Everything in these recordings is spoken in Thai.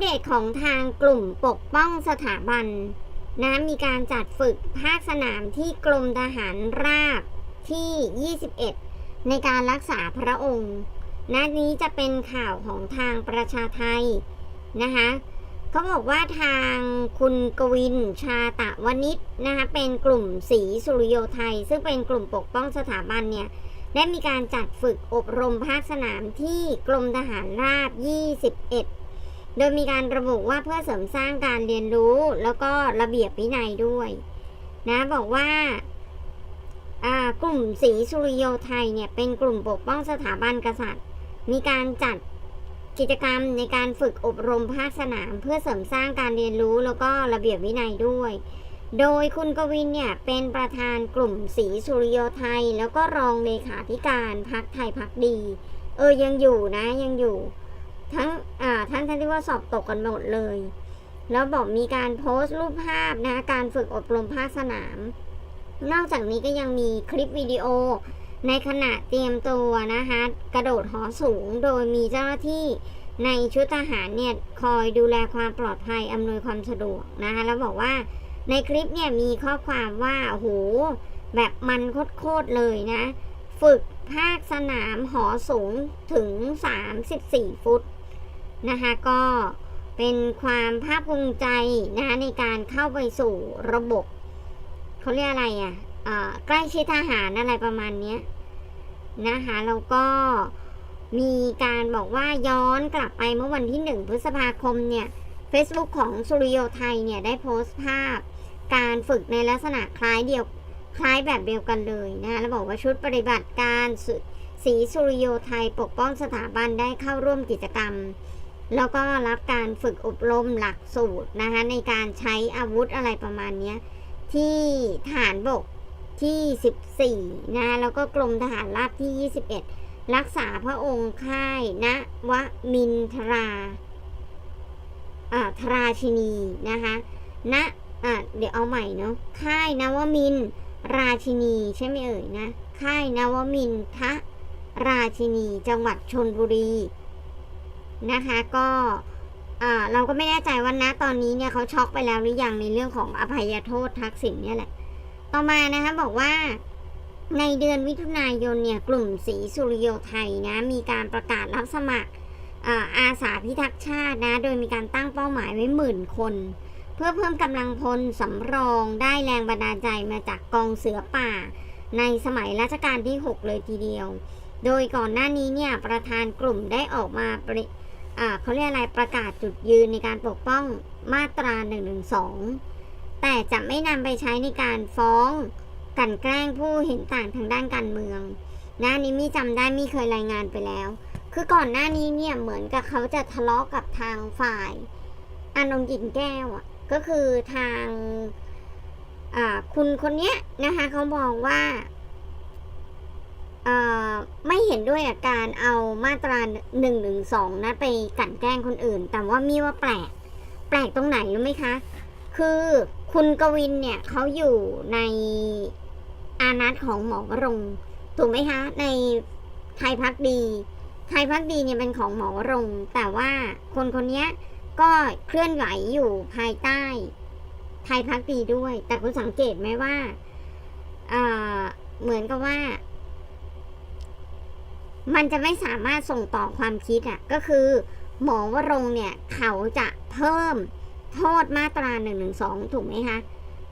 เดตของทางกลุ่มปกป้องสถาบันนะมีการจัดฝึกภาคสนามที่กรมทหารราบที่ 21 ในการรักษาพระองค์นะนี้จะเป็นข่าวของทางประชาไทยนะคะเขาบอกว่าทางคุณกวินชาตะวณิชนะคะเป็นกลุ่มสีสุริโยไทย ซึ่งเป็นกลุ่มปกป้องสถาบันเนี่ยได้มีการจัดฝึกอบรมภาคสนามที่กรมทหารราบ 21 โดยมีการระบุว่าเพื่อเสริมสร้างการเรียนรู้แล้วก็ระเบียบวินัยด้วยนะบอกว่ากลุ่มสีสุริโยไทยเนี่ยเป็นกลุ่มปกป้องสถาบันกษัตริย์ มีการจัดกิจกรรมในการฝึกอบรมภาคสนามเพื่อเสริมสร้างการเรียนรู้แล้วก็ระเบียบวินัยด้วย โดยคุณกวินเนี่ยเป็นประธานกลุ่มสีสุริโยไทย แล้วก็รองเลขาธิการพักไทยพักดี เออยังอยู่นะยังอยู่ งอ่านทั้งที่ว่าสอบตกกันหมดเลย แล้วบอกมีการโพสต์รูปภาพนะการฝึกอบรมภาคสนาม นอกจากนี้ก็ยังมีคลิปวิดีโอ ในขณะเตรียมตัวนะคะกระโดดหอสูงโดยมีเจ้าหน้าที่ในชุดทหารเนี่ยคอยดูแลความปลอดภัยอำนวยความสะดวกนะคะแล้วบอกว่าในคลิปเนี่ยมีข้อความว่าโหแบบมันโคตรเลยนะ ฝึกภาคสนามหอสูงถึง 34 ฟุต นะคะก็เป็นความภาคภูมิใจนะคะในการเข้าไปสู่ระบบเขาเรียกอะไรอะอ่าใกล้ชิดทหารอะไรประมาณนี้นะคะแล้วก็มีการบอกว่าย้อนกลับไปเมื่อวันที่ 1 พฤษภาคมเนี่ย Facebook ของสุริโยไทยเนี่ย ได้โพสต์ภาพ การฝึกในลักษณะคล้ายเดียวคล้ายแบบเดียวกันเลยนะคะแล้วบอกว่าชุดปฏิบัติการสีสุริโยไทยปกป้องสถาบันได้เข้าร่วมกิจกรรม แล้วก็รับการฝึกอบรมหลักสูตรนะคะในการใช้อาวุธอะไรประมาณนี้ที่ฐานบกที่ 14นะแล้วก็กรมทหารราบที่ 21 รักษาพระองค์ค่ายณวมินทราอ่าทราชินีนะคะณอ่าเดี๋ยวเอาใหม่เนาะค่ายนวมินราชินีใช่ไหมเอ่ยนะค่ายนวมินทราชินีจังหวัดชนบุรี นะคะก็เราก็ไม่แน่ใจว่านะตอนนี้เนี่ยเขาช็อกไปแล้วหรือยังในเรื่องของอภัยโทษทักษิณเนี่ยแหละ ต่อมานะคะบอกว่าในเดือนมิถุนายนเนี่ยกลุ่มสีสุริโยไทยนะมีการประกาศรับสมัครอาสาพิทักษ์ชาตินะโดยมีการตั้งเป้าหมายไว้หมื่นคน เพื่อเพิ่มกำลังพลสำรองได้แรงบันดาลใจมาจากกองเสือป่า ในสมัยรัชกาลที่ 6 เลยทีเดียว โดยก่อนหน้านี้เนี่ยประธานกลุ่มได้ออกมาปริอ่า เขาเรียกอะไรประกาศจุดยืนในการปกป้องมาตรา112แต่จะไม่นำไปใช้ในการฟ้องกันแกล้งผู้เห็นต่างทางด้านการเมืองหนะอันนี้มีจำได้มีเคยรายงานไปแล้ว คือก่อนหน้านี้เนี่ยเหมือนกับเขาจะทะเลาะกับทางฝ่ายอานนท์กิ่งแก้วอะก็คือทางคุณคนเนี้ยนะคะเขามองว่า ไม่เห็นด้วยกับการเอามาตรา1นึนะไปกั่นแกล้งคนอื่น แต่ว่ามีว่าแปลก แปลกตรงไหนรู้ไหมคะ คือคุณกวินเนี่ยเขาอยู่ในอานัตของหมอวรงถูกไหมคะ ในไทยพักดี ไทยพักดีเนี่ยเป็นของหมอวรง แต่ว่าคนคนนี้ก็เคลื่อนไหวอยู่ภายใต้ ไทยพักดีด้วย แต่คุณสังเกตไหมว่าเเหมือนกับว่า มันจะไม่สามารถส่งต่อความคิดอะ่ะก็คือหมอวรงเนี่ยเขาจะเพิ่มโทษมาตรา1นึถูกไหมคะ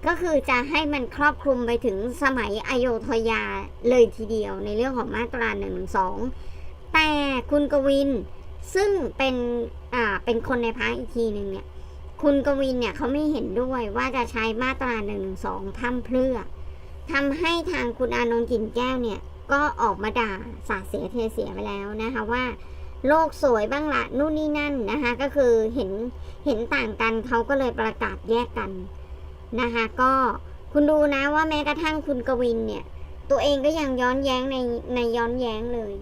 ก็คือจะให้มันครอบคลุมไปถึงสมัยอโยธยาเลยทีเดียวในเรื่องของมาตรา1นึแต่คุณกวินซึ่งเป็นอ่าเป็นคนในพักอีกทีหนึ่งเนี่ยคุณกวินเนี่ยเขาไม่เห็นด้วยว่าจะใช้มาตรา1นึพั่มเพื่อทำให้ทางคุณอานนท์กินแก้วเนี่ย ก็ออกมาด่าสาเสียเทเสียไปแล้วนะคะว่าโลกสวยบ้างละนู่นนี่นั่นนะคะก็คือเห็นเห็นต่างกันเขาก็เลยประกาศแยกกันนะคะก็คุณดูนะว่าแม้กระทั่งคุณกวินเนี่ย ตัวเองก็ยังย้อนแย้งในในย้อนแย้งเลย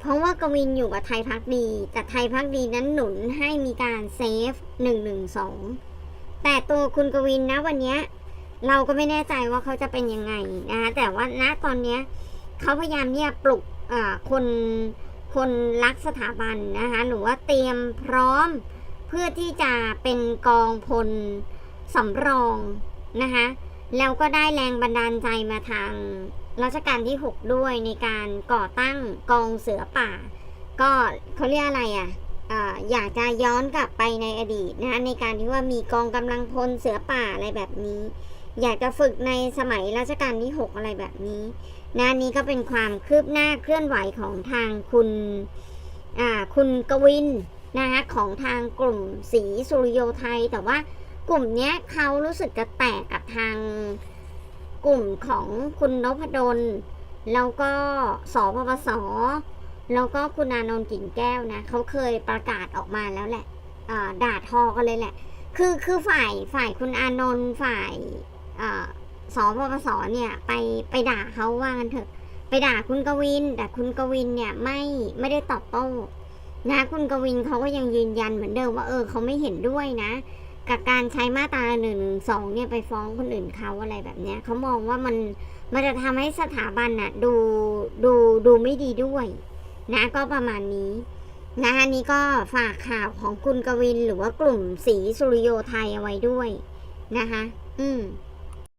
เพราะว่ากวินอยู่กับไทยพักดีแต่ไทยพักดีนั้นหนุนให้มีการเซฟหนึ่งหนึ่งสองแต่ตัวคุณกวินนะวันเนี้ย เราก็ไม่แน่ใจว่าเขาจะเป็นยังไงนะคะแต่ว่าณตอนเนี้ยเขาพยายามเนี่ยปลุกอ่าคนคนรักสถาบันนะคะหรือว่าเตรียมพร้อมเพื่อที่จะเป็นกองพลสำรองนะคะแล้วก็ได้แรงบันดาลใจมาทางรัชกาลที่ 6 ด้วยในการก่อตั้งกองเสือป่า ก็เขาเรียกอะไรอะ่ะอ่าอยากจะย้อนกลับไปในอดีตนะคะในการที่ว่ามีกองกำลังพลเสือป่าอะไรแบบนี้ อยากจะฝึกในสมัยรัชกาลที่ 6 อะไรแบบนี้นะนี้ก็เป็นความคืบหน้าเคลื่อนไหวของทางคุณคุณกวินนะคะของทางกลุ่มสีสุริโยไทย แต่ว่ากลุ่มนี้เขารู้สึกจะแตกกับทางกลุ่มของคุณนพดล แล้วก็สปปส แล้วก็คุณอานนท์กิ่งแก้วนะเขาเคยประกาศออกมาแล้วแหละอ่าด่าทอกันเลยแหละ คือคือฝ่ายฝ่ายคุณอานนท์ฝ่าย สปปสเนี่ยไปไปด่าเขาว่างันเถอะ ไปด่าคุณกวิน แต่คุณกวินเนี่ยไม่ไม่ได้ตอบโต้นะคุณกวินเขาก็ยังยืนยันเหมือนเดิมว่าเออเขาไม่เห็นด้วยนะ กับการใช้มาตราหนึ่งสองเนี่ยไปฟ้องคนอื่นเขาอะไรแบบเนี้ยเขามองว่ามันมันจะทำให้สถาบันน่ะดูดูดูไม่ดีด้วย นะก็ประมาณนี้นะอันนี้ก็ฝากข่าวของคุณกวินหรือว่ากลุ่มสีสุริโยไทยเอาไว้ด้วยนะคะ อืม